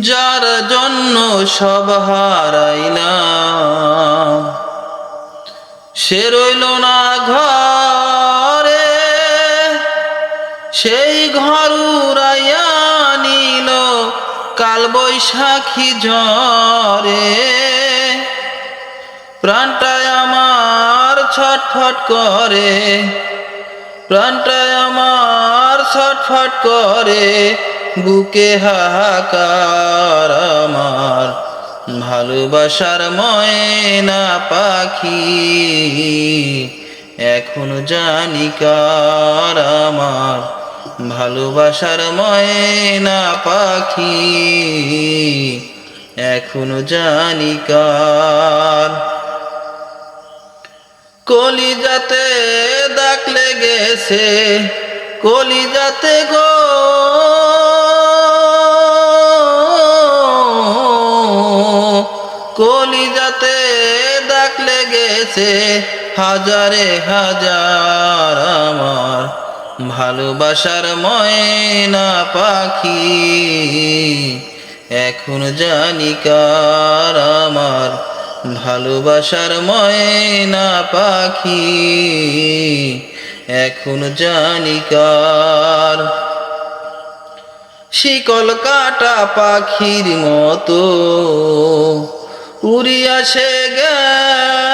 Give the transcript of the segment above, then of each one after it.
যার জন্য সব হারাইলাম সে রইল না ঘরে, সেই ঘর উড়াইয়া নিল কাল বৈশাখী ঝরে প্রাণটায় আমার ছটফট করে প্রাণটায় আমার ছটফট করে। বুকে হাহাকার আমার, ভালোবাসার ময়না পাখি। এখন জানি কার আমার, ভালোবাসার ময়না পাখি। এখনও জানি কার। কলিজাতে দাগ লেগেছে, কলিজাতে গো লেগেছে হাজারে হাজার আমার ভালোবাসার ময়না পাখি। এখন জানি কার আমার ভালোবাসার ময়না পাখি। এখন জানি কার শিকল কাটা পাখির মতো। উড়িয়া সে গেল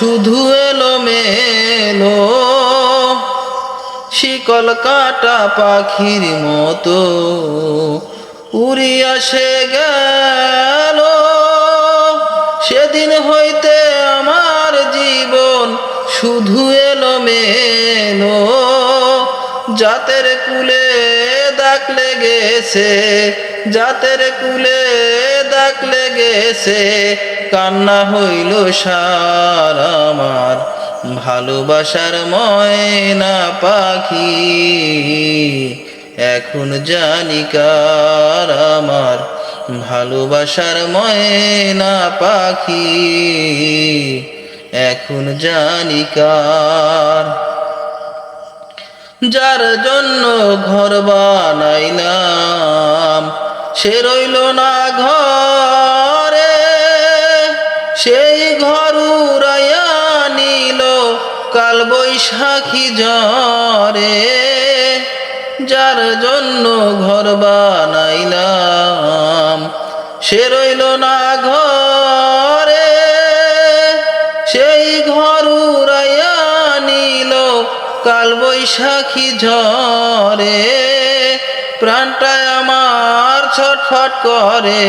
শুধু এলো মেলো শিকল কাটা পাখির মতো উড়িয়া সে গেল। সেদিন হইতে আমার জীবন শুধু এলো মেলো জাতের কুলে দাগ লেগেছে, জাতের কুলে দাগ লেগেছে। কান্না হইল সার আমার, ভালোবাসার ময়না পাখি। এখন জানি কার আমার, ভালোবাসার ময়না পাখি। এখন জানি কার। যার জন্য ঘর বানাইলাম, সে রইল না ঘরে। সেই ঘর উড়াইয়া নিল কাল বৈশাখী ঝরে যার জন্য ঘর বানাইলাম, সে রইল না ঘরে। সেই ঘর উড়াইয়া নিল কাল বৈশাখী ঝরে প্রাণটায় আমার ছটফট করে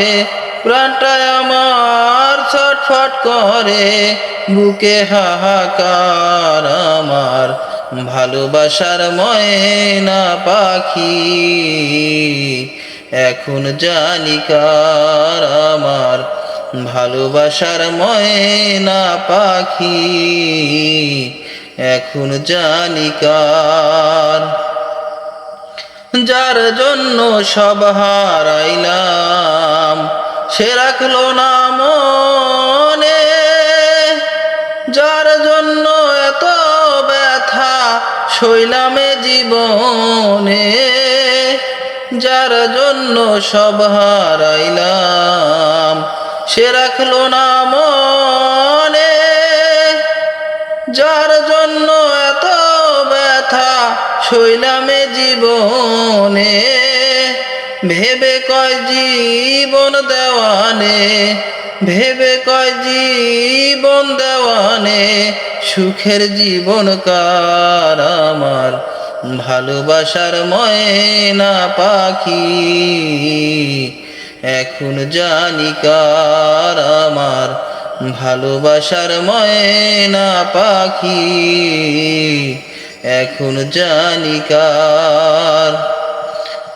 প্রাণটায় আমার ছটফট করে, বুকে হাহাকার আমার। ভালোবাসার ময়না পাখি, এখন জানি কার আমার। ভালোবাসার ময়না পাখি, এখন জানি কার। যার জন্য সব হারাইলাম সে রাখল না মনে। যার জন্য এত ব্যথা শৈলামে জীবনে। যার জন্য সব হারাইলাম, সে রাখল না মনে। যার জন্য এত ব্যথা শৈলামে জীবনে। ভেবে কয় জীবন দেওয়ানে, ভেবে কয় জীবন দেওয়ানে, সুখের জীবন কার আমার, ভালোবাসার ময়না পাখি। এখন জানি কার আমার, ভালোবাসার ময়না পাখি। এখন জানি কার